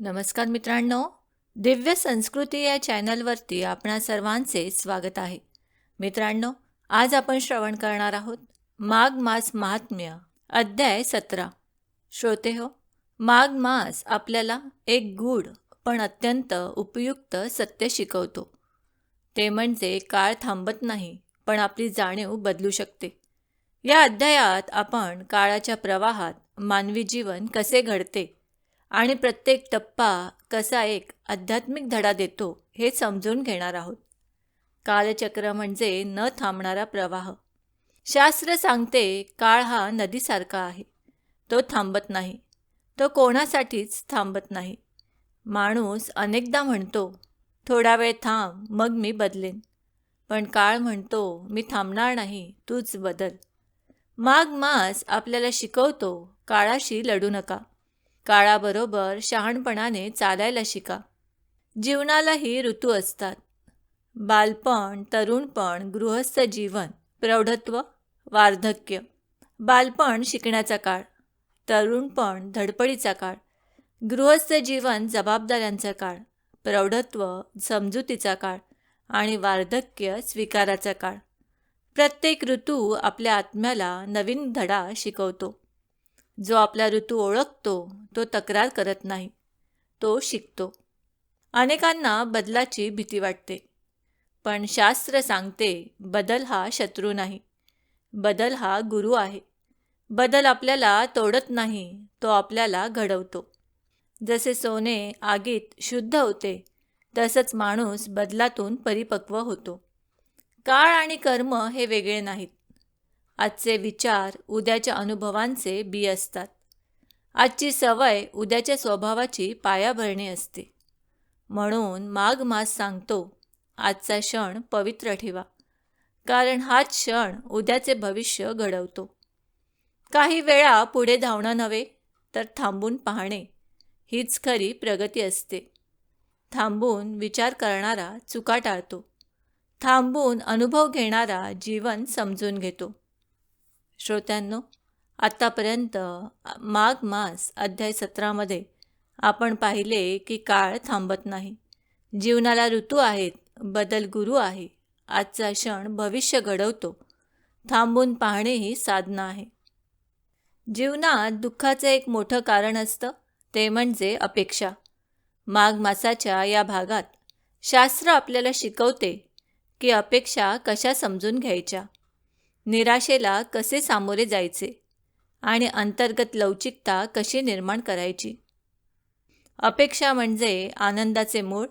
नमस्कार मित्रांनो दिव्य संस्कृती या चॅनलवरती आपणा सर्वांचे स्वागत आहे. मित्रांनो आज आपण श्रवण करणार आहोत माघ मास महात्म्य अध्याय सतरा. श्रोते हो माघ मास आपल्याला एक गूढ पण अत्यंत उपयुक्त सत्य शिकवतो. ते म्हणजे काळ थांबत नाही पण आपली जाणीव बदलू शकते. या अध्यायात आपण काळाच्या प्रवाहात मानवी जीवन कसे घडते आणि प्रत्येक टप्पा कसा एक आध्यात्मिक धडा देतो हे समजून घेणार आहोत. कालचक्र म्हणजे न थांबणारा प्रवाह. शास्त्र सांगते काळ हा नदीसारखा आहे. तो थांबत नाही. तो कोणासाठीच थांबत नाही. माणूस अनेकदा म्हणतो थोडा वेळ थांब मग मी बदलेन. पण काळ म्हणतो मी थांबणार नाही तूच बदल. माघ मास आपल्याला शिकवतो काळाशी लढू नका. काळाबरोबर शहाणपणाने चालायला शिका. जीवनालाही ऋतू असतात. बालपण तरुणपण गृहस्थ जीवन प्रौढत्व वार्धक्य. बालपण शिकण्याचा काळ तरुणपण धडपडीचा काळ गृहस्थ जीवन जबाबदाऱ्यांचा काळ प्रौढत्व समजुतीचा काळ आणि वार्धक्य स्वीकाराचा काळ. प्रत्येक ऋतू आपल्या आत्म्याला नवीन धडा शिकवतो. जो आपला ऋतू ओळखतो तो तक्रार करत नाही. तो शिकतो. अनेकांना बदलाची भीती वाटते. पण शास्त्र सांगते बदल हा शत्रू नाही. बदल हा गुरु आहे. बदल आपल्याला तोडत नाही तो आपल्याला घडवतो. जसे सोने आगीत शुद्ध होते तसंच माणूस बदलातून परिपक्व होतो. काळ आणि कर्म हे वेगळे नाहीत. आजचे विचार उद्याच्या अनुभवांचे बी असतात. आजची सवय उद्याच्या स्वभावाची पायाभरणी असते. म्हणून माघ मास सांगतो आजचा क्षण पवित्र ठेवा. कारण हाच क्षण उद्याचे भविष्य घडवतो. काही वेळा पुढे धावणं नव्हे तर थांबून पाहणे. हीच खरी प्रगती असते. थांबून विचार करणारा चुका टाळतो. थांबून अनुभव घेणारा जीवन समजून घेतो. श्रोत्यांनो आत्तापर्यंत माघ मास अध्याय सतरामध्ये आपण पाहिले की काळ थांबत नाही. जीवनाला ऋतू आहेत बदल गुरु आहे. आजचा क्षण भविष्य घडवतो. थांबून पाहणे ही साधना आहे. जीवनात दुःखाचं एक मोठं कारण असतं ते म्हणजे अपेक्षा. माघ मासाच्या या भागात शास्त्र आपल्याला शिकवते की अपेक्षा कशा समजून घ्यायच्या. निराशेला कसे सामोरे जायचे आणि अंतर्गत लवचिकता कशी निर्माण करायची? अपेक्षा म्हणजे आनंदाचे मूळ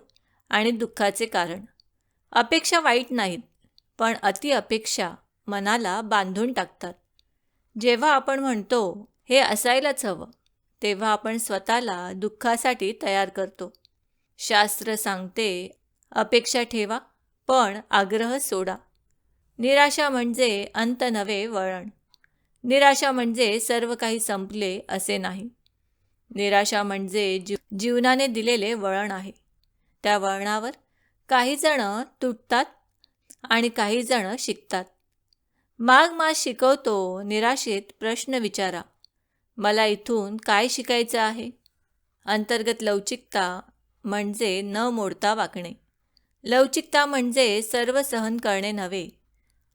आणि दुःखाचे कारण. अपेक्षा वाईट नाहीत पण अति अपेक्षा मनाला बांधून टाकतात. जेव्हा आपण म्हणतो हे असायलाच हवं तेव्हा आपण स्वतःला दुःखासाठी तयार करतो. शास्त्र सांगते अपेक्षा ठेवा पण आग्रह सोडा. निराशा म्हणजे अंत नवे वळण. निराशा म्हणजे सर्व काही संपले असे नाही. निराशा म्हणजे जी जीवनाने दिलेले वळण आहे. त्या वळणावर काही जण तुटतात आणि काही जण शिकतात. माग मास शिकवतो निराशेत प्रश्न विचारा. मला इथून काय शिकायचं आहे? अंतर्गत लवचिकता म्हणजे न मोडता वाकणे लवचिकता म्हणजे सर्व सहन करणे नव्हे.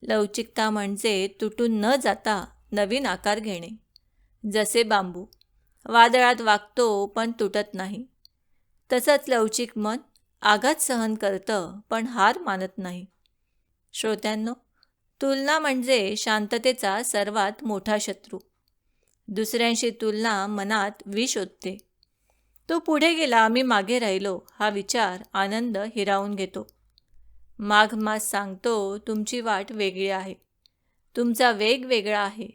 लवचिकता म्हणजे तुटून न जाता नवीन आकार घेणे. जसे बांबू. वादळात वागतो पण तुटत नाही. तसंच लवचिक मन आघात सहन करतं पण हार मानत नाही. श्रोत्यांनो तुलना म्हणजे शांततेचा सर्वात मोठा शत्रू. दुसऱ्यांशी तुलना मनात विष ओतते. तो पुढे गेला मी मागे राहिलो हा विचार आनंद हिरावून घेतो. माघ मास सांगतो तुमची वाट वेगळी आहे. तुमचा वेग वेगळा आहे.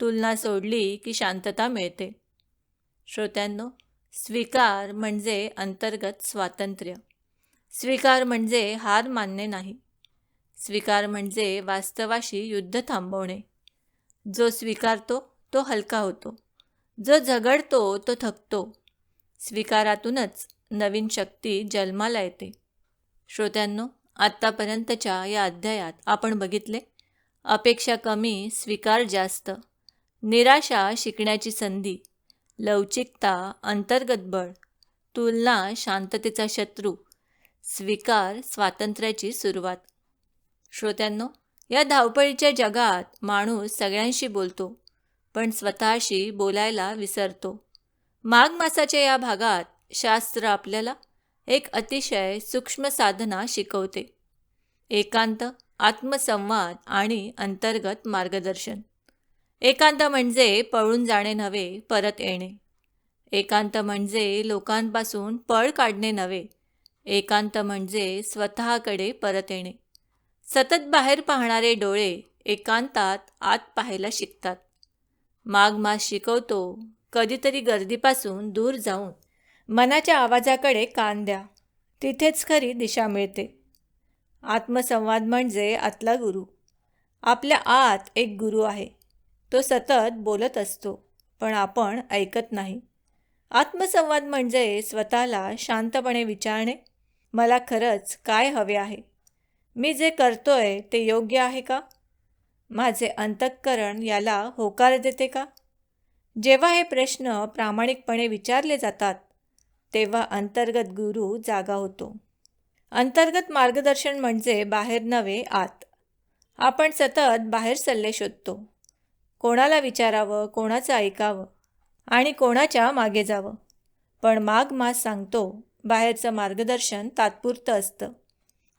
तुलना सोडली की शांतता मिळते. श्रोत्यांनो स्वीकार म्हणजे अंतर्गत स्वातंत्र्य. स्वीकार म्हणजे हार मानणे नाही. स्वीकार म्हणजे वास्तवाशी युद्ध थांबवणे. जो स्वीकारतो तो हलका होतो. जो झगडतो तो थकतो. स्वीकारातूनच नवीन शक्ती जन्माला येते. श्रोत्यांनो आत्तापर्यंतच्या या अध्यायात आपण बघितले अपेक्षा कमी स्वीकार जास्त निराशा शिकण्याची संधी लवचिकता अंतर्गत बळ तुलना शांततेचा शत्रू स्वीकार स्वातंत्र्याची सुरुवात. श्रोत्यांनो या धावपळीच्या जगात माणूस सगळ्यांशी बोलतो पण स्वतःशी बोलायला विसरतो. माघ मासाच्या या भागात शास्त्र आपल्याला एक अतिशय सूक्ष्म साधना शिकवते. एकांत आत्मसंवाद आणि अंतर्गत मार्गदर्शन. एकांत म्हणजे पळून जाणे नव्हे परत येणे. एकांत म्हणजे लोकांपासून पळ काढणे नव्हे. एकांत म्हणजे स्वतःकडे परत येणे. सतत बाहेर पाहणारे डोळे एकांतात आत पाहायला शिकतात. माग मास शिकवतो कधीतरी गर्दीपासून दूर जाऊन. मनाच्या आवाजाकडे कान द्या. तिथेच खरी दिशा मिळते. आत्मसंवाद म्हणजे आतला गुरु. आपल्या आत एक गुरु आहे. तो सतत बोलत असतो पण आपण ऐकत नाही. आत्मसंवाद म्हणजे स्वतःला शांतपणे विचारणे. मला खरंच काय हवे आहे? मी जे करतोय ते योग्य आहे का? माझे अंतःकरण याला होकार देते का? जेव्हा हे प्रश्न प्रामाणिकपणे विचारले जातात तेव्हा अंतर्गत गुरु जागा होतो. अंतर्गत मार्गदर्शन म्हणजे बाहेर नव्हे आत. आपण सतत बाहेर सल्ले शोधतो. कोणाला विचारावं कोणाचं ऐकावं आणि कोणाच्या मागे जावं. पण माग मास सांगतो बाहेरचं मार्गदर्शन तात्पुरतं असतं.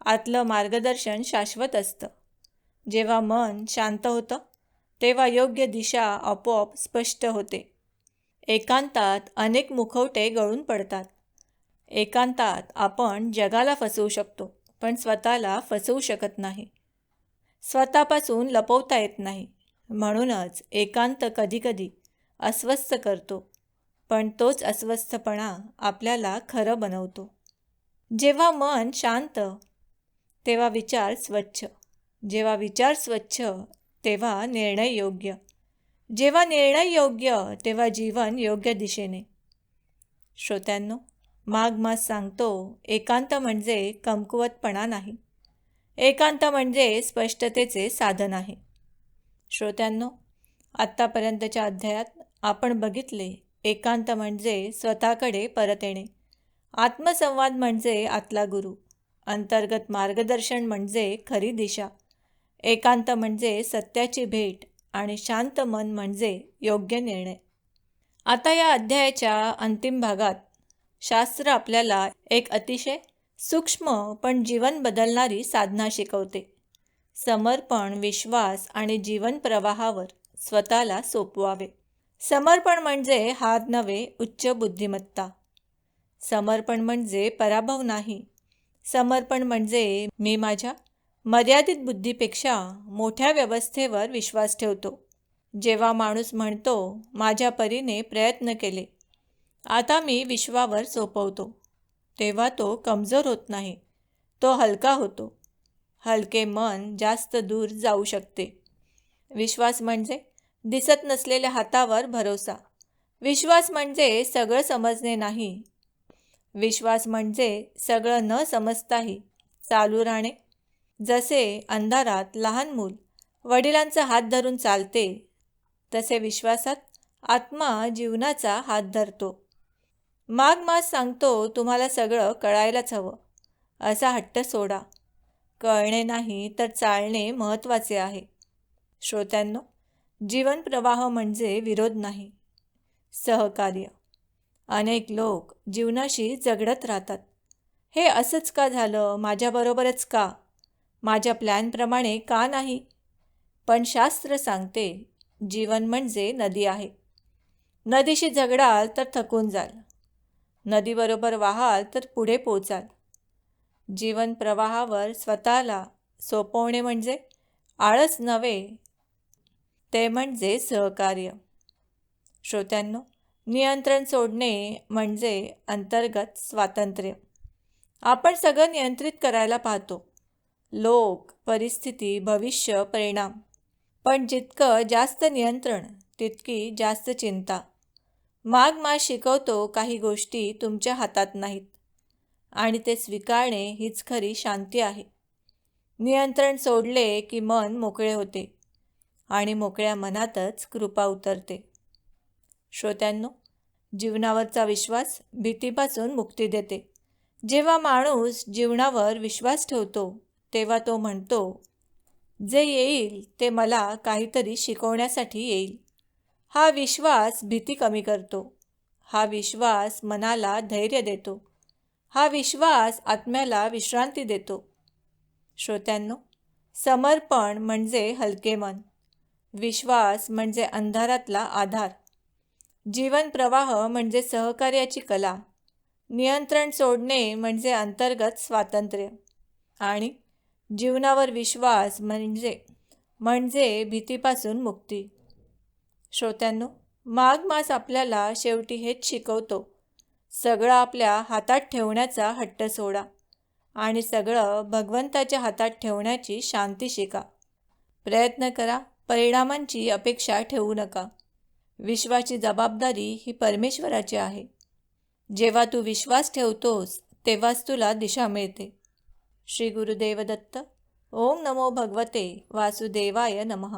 आतलं मार्गदर्शन शाश्वत असतं. जेव्हा मन शांत होतं तेव्हा योग्य दिशा आपोआप स्पष्ट होते. एकांतात अनेक मुखवटे गळून पडतात. एकांतात आपण जगाला फसवू शकतो पण स्वतःला फसवू शकत नाही. स्वतःपासून लपवता येत नाही. म्हणूनच एकांत कधीकधी अस्वस्थ करतो पण तोच अस्वस्थपणा आपल्याला खरं बनवतो. जेव्हा मन शांत तेव्हा विचार स्वच्छ. जेव्हा विचार स्वच्छ तेव्हा निर्णय योग्य. जेव्हा निर्णय योग्य तेव्हा जीवन योग्य दिशेने. श्रोत्यांनो माघ मास सांगतो एकांत म्हणजे कमकुवतपणा नाही. एकांत म्हणजे स्पष्टतेचे साधन आहे. श्रोत्यांनो आत्तापर्यंतच्या अध्यायात आपण बघितले एकांत म्हणजे स्वतःकडे परत येणे. आत्मसंवाद म्हणजे आतला गुरु. अंतर्गत मार्गदर्शन म्हणजे खरी दिशा. एकांत म्हणजे सत्याची भेट आणि शांत मन म्हणजे योग्य निर्णय. आता या अध्यायाच्या अंतिम भागात शास्त्र आपल्याला एक अतिशय सूक्ष्म पण जीवन बदलणारी साधना शिकवते. समर्पण विश्वास आणि जीवन प्रवाहावर स्वतःला सोपवावे. समर्पण म्हणजे हात नव्हे उच्च बुद्धिमत्ता. समर्पण म्हणजे पराभव नाही. समर्पण म्हणजे मी माझ्या मर्यादित बुद्धीपेक्षा मोठ्या व्यवस्थेवर विश्वास ठेवतो. जेव्हा माणूस म्हणतो माझ्या परीने प्रयत्न केले. आता मी विश्वावर सोपवतो. तेव्हा तो कमजोर होत नाही. तो हलका होतो. हलके मन जास्त दूर जाऊ शकते. विश्वास म्हणजे दिसत नसलेल्या हातावर भरोसा. विश्वास म्हणजे सगळं समजणे नाही. विश्वास म्हणजे सगळं न समजताही चालू राहणे. जसे अंधारात लहान मूल वडिलांचा हात धरून चालते तसे विश्वासात आत्मा जीवनाचा हात धरतो. माग मास सांगतो तुम्हाला सगळं कळायलाच हवं. असा हट्ट सोडा. कळणे नाही तर चालणे महत्त्वाचे आहे. श्रोत्यांनो जीवन प्रवाह म्हणजे विरोध नाही सहकार्य. अनेक लोक जीवनाशी झगडत राहतात. हे असंच का झालं? माझ्याबरोबरच का? माझ्या प्लॅनप्रमाणे का नाही? पण शास्त्र सांगते जीवन म्हणजे नदी आहे. नदीशी झगडाल तर थकून जाल. नदीबरोबर वाहाल तर पुढे पोचाल. जीवन प्रवाहावर स्वतःला सोपवणे म्हणजे आळस नव्हे ते म्हणजे सहकार्य. श्रोत्यांनो नियंत्रण सोडणे म्हणजे अंतर्गत स्वातंत्र्य. आपण सगळं नियंत्रित करायला पाहतो. लोक परिस्थिती भविष्य परिणाम. पण जितकं जास्त नियंत्रण तितकी जास्त चिंता. माग मा शिकवतो काही गोष्टी तुमच्या हातात नाहीत. आणि ते स्वीकारणे हीच खरी शांती आहे. नियंत्रण सोडले की मन मोकळे होते. आणि मोकळ्या मनातच कृपा उतरते. श्रोत्यांनो जीवनावरचा विश्वास भीतीपासून मुक्ती देते. जेव्हा माणूस जीवनावर विश्वास ठेवतो तेव्हा तो म्हणतो जे येईल ते मला काहीतरी शिकवण्यासाठी येईल. हा विश्वास भीती कमी करतो. हा विश्वास मनाला धैर्य देतो. हा विश्वास आत्म्याला विश्रांती देतो. श्रोत्यांनो समर्पण म्हणजे हलके मन. विश्वास म्हणजे अंधारातला आधार. जीवन प्रवाह म्हणजे सहकार्याची कला. नियंत्रण सोडणे म्हणजे अंतर्गत स्वातंत्र्य. आणि जीवनावर विश्वास म्हणजे म्हणजे भीतीपासून मुक्ती. श्रोत्यांनो माघ मास आपल्याला शेवटी हेच शिकवतो. सगळं आपल्या हातात ठेवण्याचा हट्ट सोडा आणि सगळं भगवंताच्या हातात ठेवण्याची शांती शिका. प्रयत्न करा परिणामांची अपेक्षा ठेवू नका. विश्वाची जबाबदारी ही परमेश्वराची आहे. जेव्हा तू विश्वास ठेवतोस तेव्हाच तुला दिशा मिळते. श्री गुरुदेव दत्त ओम नमो भगवते वासुदेवाय नमः.